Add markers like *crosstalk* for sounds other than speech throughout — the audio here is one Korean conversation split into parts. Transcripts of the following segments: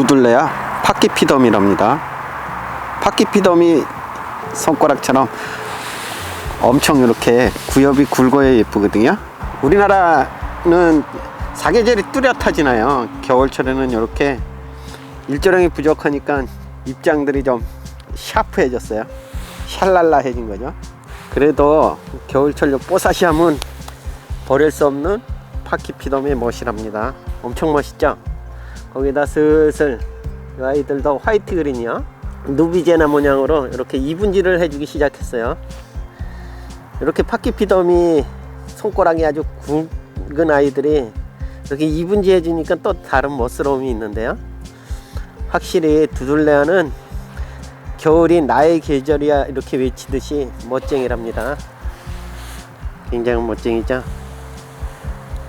두둘레야 파키피덤이랍니다. 파키피덤이 손가락처럼 엄청 이렇게 구엽이 굵어야 예쁘거든요. 우리나라는 사계절이 뚜렷하지나요. 겨울철에는 이렇게 일조량이 부족하니까 입장들이 좀 샤프해졌어요. 샬랄라해진 거죠. 그래도 겨울철 요 뽀사시함은 버릴 수 없는 파키피덤의 멋이랍니다. 엄청 멋있죠? 거기다 슬슬 이 아이들도 화이트 그린이요. 누비제나 모양으로 이렇게 이분질을 해주기 시작했어요. 이렇게 파키피덤이 손가락이 아주 굵은 아이들이 이렇게 이분지 해주니까 또 다른 멋스러움이 있는데요. 확실히 두둘레아는 겨울이 나의 계절이야 이렇게 외치듯이 멋쟁이랍니다. 굉장히 멋쟁이죠.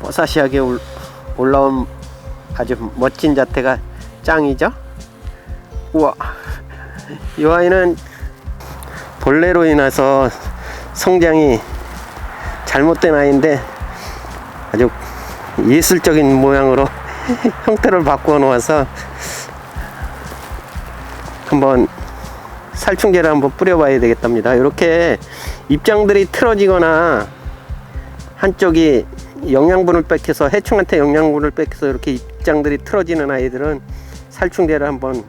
뽀사시하게 올- 올라온 아주 멋진 자태가 짱이죠. 우와, 이 아이는 벌레로 인해서 성장이 잘못된 아이인데 아주 예술적인 모양으로 *laughs* 형태를 바꾸어 놓아서 한번 살충제를 한번 뿌려봐야 되겠답니다. 이렇게 입장들이 틀어지거나 한쪽이 영양분을 뺏겨서 해충한테 영양분을 뺏겨서 이렇게 입장들이 틀어지는 아이들은 살충제를 한번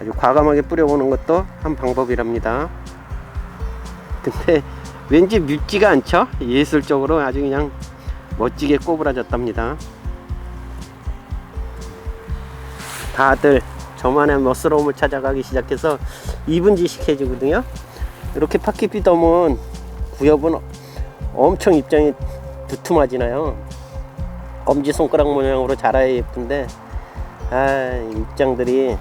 아주 과감하게 뿌려보는 것도 한 방법이랍니다. 근데 *laughs* 왠지 밉지가 않죠? 예술적으로 아주 그냥 멋지게 꼬부라졌답니다. 다들 저만의 멋스러움을 찾아가기 시작해서 이분지식 해주거든요. 이렇게 파키피덤은 구엽은 엄청 입장이 두툼하지나요. 엄지 손가락 모양으로 자라야 예쁜데 아 입장들이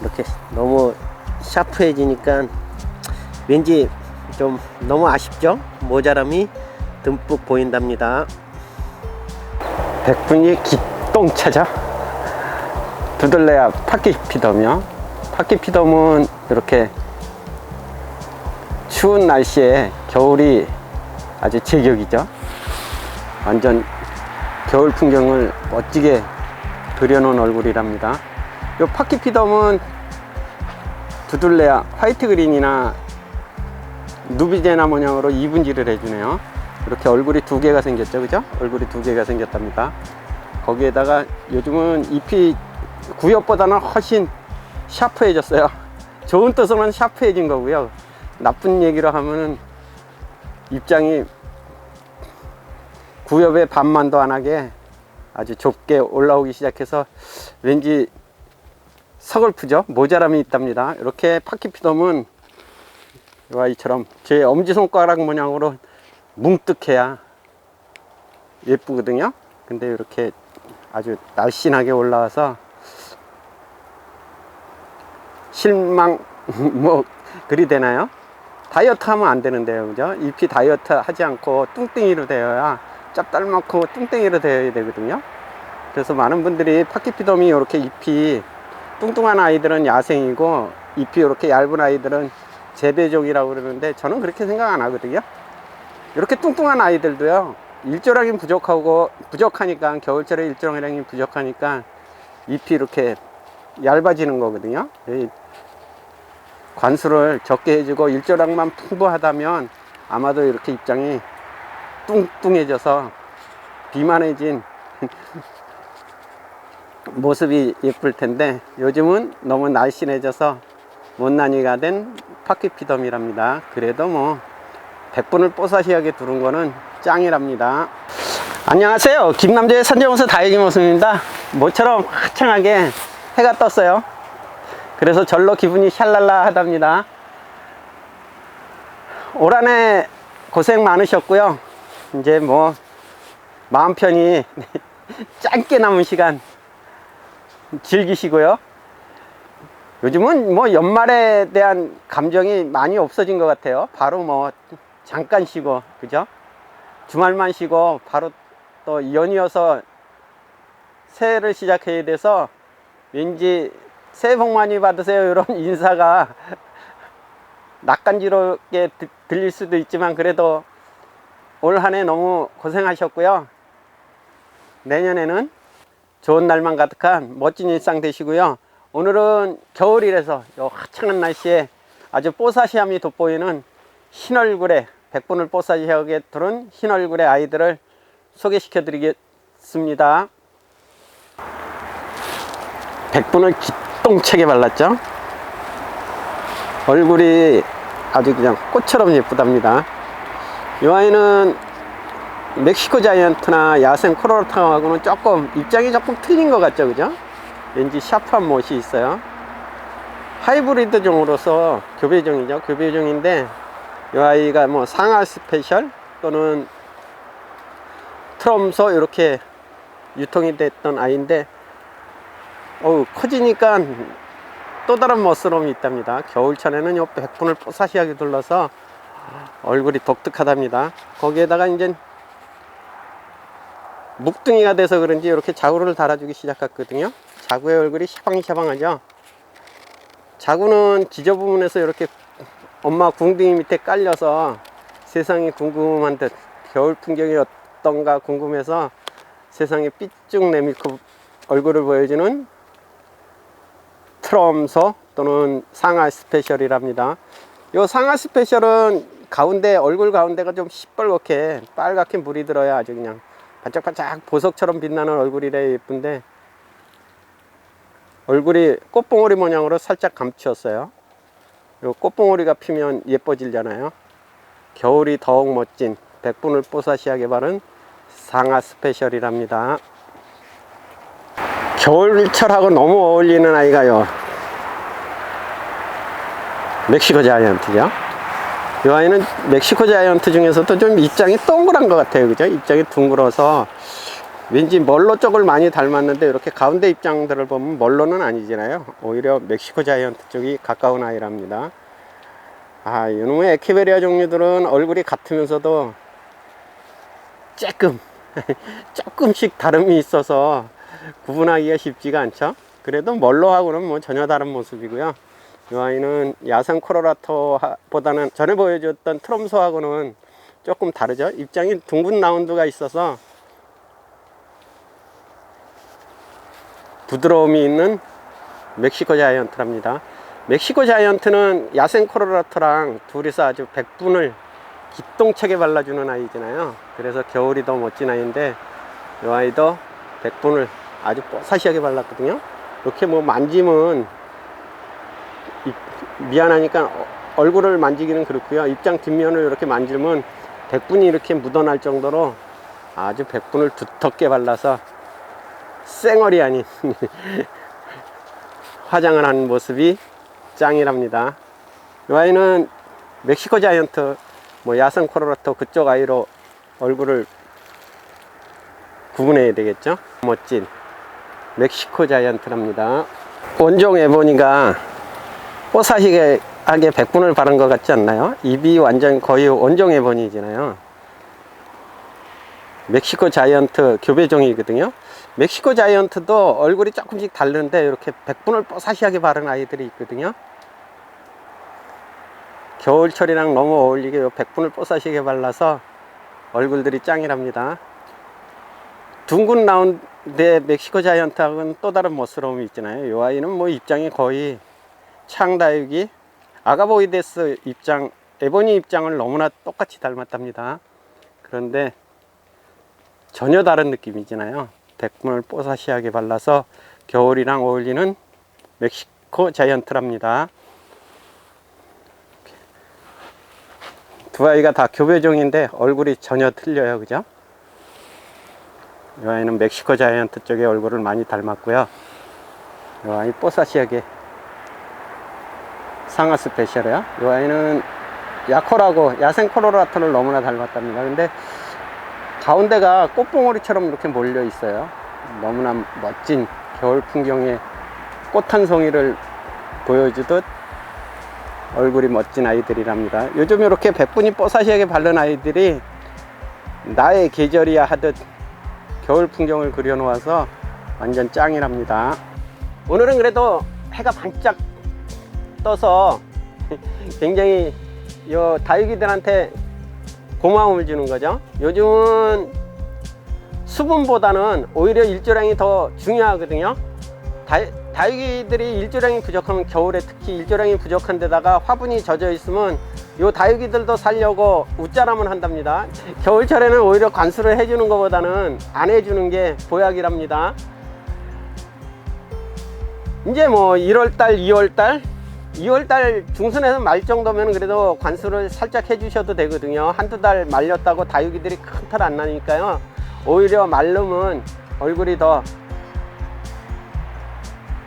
이렇게 너무 샤프해지니까 왠지 좀 너무 아쉽죠? 모자람이 듬뿍 보인답니다. 백분이 기똥차죠? 두들레야 파키 피덤이요. 파키 피덤은 이렇게 추운 날씨에 겨울이 아주 제격이죠. 완전 겨울 풍경을 멋지게 그려놓은 얼굴이랍니다. 이 파키피덤은 두둘레야 화이트 그린이나 누비제나 모양으로 이분지를 해주네요. 이렇게 얼굴이 두 개가 생겼죠, 그죠? 얼굴이 두 개가 생겼답니다. 거기에다가 요즘은 잎이 구엽보다는 훨씬 샤프해졌어요. 좋은 뜻으로는 샤프해진 거고요. 나쁜 얘기로 하면은 입장이 구엽의 반만도 안 하게 아주 좁게 올라오기 시작해서 왠지 서글프죠? 모자람이 있답니다. 이렇게 파키피덤은 이 아이처럼 제 엄지손가락 모양으로 뭉뜩해야 예쁘거든요. 근데 이렇게 아주 날씬하게 올라와서 실망 *laughs* 뭐 그리 되나요? 다이어트 하면 안 되는데요. 그죠? 잎이 다이어트 하지 않고 뚱땡이로 되어야 짭짤먹고 뚱땡이로 되어야 되거든요. 그래서 많은 분들이 파키피덤이 이렇게 잎이 뚱뚱한 아이들은 야생이고 잎이 이렇게 얇은 아이들은 재배종이라고 그러는데 저는 그렇게 생각 안 하거든요. 이렇게 뚱뚱한 아이들도요. 일조량이 부족하고 부족하니까 겨울철에 일조량이 부족하니까 잎이 이렇게 얇아지는 거거든요. 이 관수를 적게 해주고 일조량만 풍부하다면 아마도 이렇게 입장이 뚱뚱해져서 비만해진 *laughs* 모습이 예쁠 텐데 요즘은 너무 날씬해져서 못난이가 된 파키피덤이랍니다. 그래도 뭐 100분을 뽀사시하게 두른 거는 짱이랍니다. 안녕하세요. 김남재의 산정호수 다육이 모습입니다. 모처럼 화창하게 해가 떴어요. 그래서 절로 기분이 샬랄라 하답니다. 올 한해 고생 많으셨고요. 이제 뭐 마음 편히 *laughs* 짧게 남은 시간 즐기시고요. 요즘은 뭐 연말에 대한 감정이 많이 없어진 것 같아요. 바로 뭐 잠깐 쉬고, 그죠? 주말만 쉬고, 바로 또 연이어서 새해를 시작해야 돼서 왠지 새해 복 많이 받으세요. 이런 *laughs* 인사가 *laughs* 낯간지럽게 드- 들릴 수도 있지만 그래도 올 한 해 너무 고생하셨고요. 내년에는 좋은 날만 가득한 멋진 일상 되시고요. 오늘은 겨울이라서 요 화창한 날씨에 아주 뽀사시함이 돋보이는 흰 얼굴에 백분을 뽀사시하게 두른 흰 얼굴의 아이들을 소개시켜 드리겠습니다. 백분을 기똥차게 발랐죠. 얼굴이 아주 그냥 꽃처럼 예쁘답니다. 이 아이는 멕시코 자이언트나 야생 코로라타하고는 조금 입장이 조금 틀린 것 같죠, 그죠? 왠지 샤프한 멋이 있어요. 하이브리드 종으로서 교배종이죠, 교배종인데 이 아이가 뭐 상하 스페셜 또는 트럼소 이렇게 유통이 됐던 아이인데 어우 커지니까 또 다른 멋스러움이 있답니다. 겨울철에는 요 백분을 뽀사시하게 둘러서 얼굴이 독특하답니다. 거기에다가 이제 묵둥이가 돼서 그런지 이렇게 자구를 달아주기 시작했거든요. 자구의 얼굴이 샤방샤방하죠. 자구는 기저 부분에서 이렇게 엄마 궁둥이 밑에 깔려서 세상이 궁금한 듯 겨울 풍경이 어떤가 궁금해서 세상에 삐쭉 내밀고 얼굴을 보여주는 트럼소 또는 상하 스페셜이랍니다. 요 상하 스페셜은 가운데 얼굴 가운데가 좀 시뻘겋게 빨갛게 물이 들어야 아주 그냥 반짝반짝 보석처럼 빛나는 얼굴이래 예쁜데 얼굴이 꽃봉오리 모양으로 살짝 감추었어요. 요 꽃봉오리가 피면 예뻐지잖아요. 겨울이 더욱 멋진 백분을 뽀사시하게 바른 상하 스페셜이랍니다. 겨울철하고 너무 어울리는 아이가요. 멕시코 자이언트죠. 이 아이는 멕시코 자이언트 중에서도 좀 입장이 동그란 것 같아요. 그죠? 입장이 둥글어서 왠지 멀로 쪽을 많이 닮았는데 이렇게 가운데 입장들을 보면 멀로는 아니잖아요. 오히려 멕시코 자이언트 쪽이 가까운 아이랍니다. 아, 이놈의 에키베리아 종류들은 얼굴이 같으면서도 조금, *laughs* 조금씩 다름이 있어서 구분하기가 쉽지가 않죠. 그래도 멀로하고는 뭐 전혀 다른 모습이고요. 이 아이는 야생 코로라토보다는 전에 보여줬던 트럼소하고는 조금 다르죠. 입장이 둥근 라운드가 있어서 부드러움이 있는 멕시코 자이언트랍니다. 멕시코 자이언트는 야생 코로라토랑 둘이서 아주 백분을 기똥차게 발라주는 아이잖아요. 그래서 겨울이 더 멋진 아이인데 이 아이도 백분을 아주 뽀사시하게 발랐거든요. 이렇게 뭐 만지면 이- 미안하니까 어- 얼굴을 만지기는 그렇고요. 입장 뒷면을 이렇게 만지면 백분이 이렇게 묻어날 정도로 아주 백분을 두텁게 발라서 쌩얼이 아닌 *laughs* 화장을 하는 모습이 짱이랍니다. 이 아이는 멕시코 자이언트, 뭐 야생 코로라토 그쪽 아이로 얼굴을 구분해야 되겠죠? 멋진 멕시코 자이언트랍니다. 원종 에보니가 뽀사시게 하게 백분을 바른 것 같지 않나요? 입이 완전 거의 원종 에보니잖아요. 멕시코 자이언트 교배종이거든요. 멕시코 자이언트도 얼굴이 조금씩 다른데 이렇게 백분을 뽀사시하게 바른 아이들이 있거든요. 겨울철이랑 너무 어울리게 요 백분을 뽀사시하게 발라서 얼굴들이 짱이랍니다. 둥근 라운드의 멕시코 자이언트하고는 또 다른 멋스러움이 있잖아요. 이 아이는 뭐 입장이 거의 창다육이 아가보이데스 입장, 에보니 입장을 너무나 똑같이 닮았답니다. 그런데 전혀 다른 느낌이잖아요. 백분을 뽀사시하게 발라서 겨울이랑 어울리는 멕시코 자이언트랍니다. 두 아이가 다 교배종인데 얼굴이 전혀 틀려요. 그죠? 이 아이는 멕시코 자이언트 쪽의 얼굴을 많이 닮았고요. 이 아이 뽀사시하게 상하 스페셜이야. 이 아이는 야코라고 야생 코로라토를 너무나 닮았답니다. 근데 가운데가 꽃봉오리처럼 이렇게 몰려 있어요. 너무나 멋진 겨울 풍경에 꽃한 송이를 보여주듯 얼굴이 멋진 아이들이랍니다. 요즘 이렇게 백분이 뽀사시하게 바른 아이들이 나의 계절이야 하듯 겨울 풍경을 그려놓아서 완전 짱이랍니다. 오늘은 그래도 해가 반짝 떠서 굉장히 요 다육이들한테 고마움을 주는 거죠. 요즘은 수분보다는 오히려 일조량이 더 중요하거든요. 다, 다육이들이 일조량이 부족하면 겨울에 특히 일조량이 부족한 데다가 화분이 젖어 있으면 요 다육이들도 살려고 웃자람을 한답니다. 겨울철에는 오히려 관수를 해주는 것보다는 안 해주는 게 보약이랍니다. 이제 뭐 1월달, 2월달, 2월달 중순에서 말 정도면 그래도 관수를 살짝 해주셔도 되거든요. 한두 달 말렸다고 다육이들이 큰 털 안 나니까요. 오히려 말르면 얼굴이 더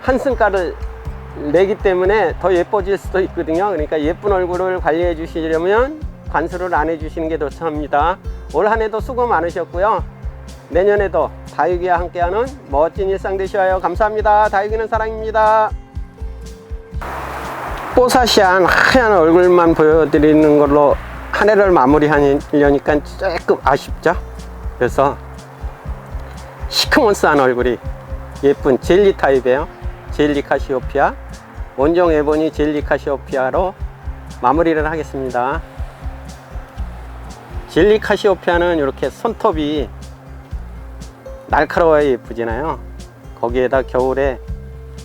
한승가를 내기 때문에 더 예뻐질 수도 있거든요. 그러니까 예쁜 얼굴을 관리해 주시려면 관수를 안 해주시는 게 좋습니다. 올 한 해도 수고 많으셨고요. 내년에도 다육이와 함께하는 멋진 일상 되시어요. 감사합니다. 다육이는 사랑입니다. 뽀사시한 하얀 얼굴만 보여드리는 걸로 한 해를 마무리하려니까 조금 아쉽죠. 그래서 시커먼스한 얼굴이 예쁜 젤리 타입이에요. 젤리 카시오피아. 원종 에보니 젤리 카시오피아로 마무리를 하겠습니다. 젤리 카시오피아는 이렇게 손톱이 날카로워야 예쁘잖아요. 거기에다 겨울에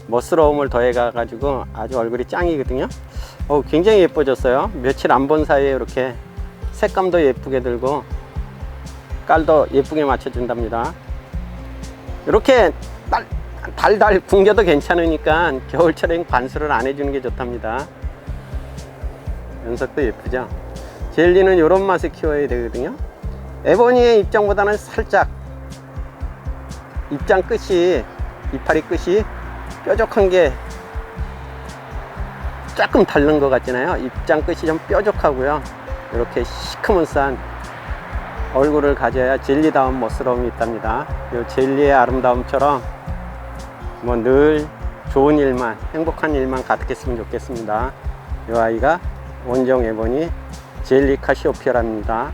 멋스러움을 더해가 가지고 아주 얼굴이 짱이거든요. 어, 굉장히 예뻐졌어요. 며칠 안 본 사이에 이렇게 색감도 예쁘게 들고 깔도 예쁘게 맞춰준답니다. 이렇게 딸, 달달 굶겨도 괜찮으니까 겨울철엔 관수를 안 해주는 게 좋답니다. 연석도 예쁘죠? 젤리는 이런 맛을 키워야 되거든요. 에보니의 입장보다는 살짝 입장 끝이 이파리 끝이 뾰족한 게 조금 다른 것 같잖아요. 입장 끝이 좀 뾰족하고요. 이렇게 시커먼스한 얼굴을 가져야 젤리다운 멋스러움이 있답니다. 이 젤리의 아름다움처럼 뭐 늘 좋은 일만 행복한 일만 가득했으면 좋겠습니다. 이 아이가 원정 에보니 젤리 카시오피아랍니다.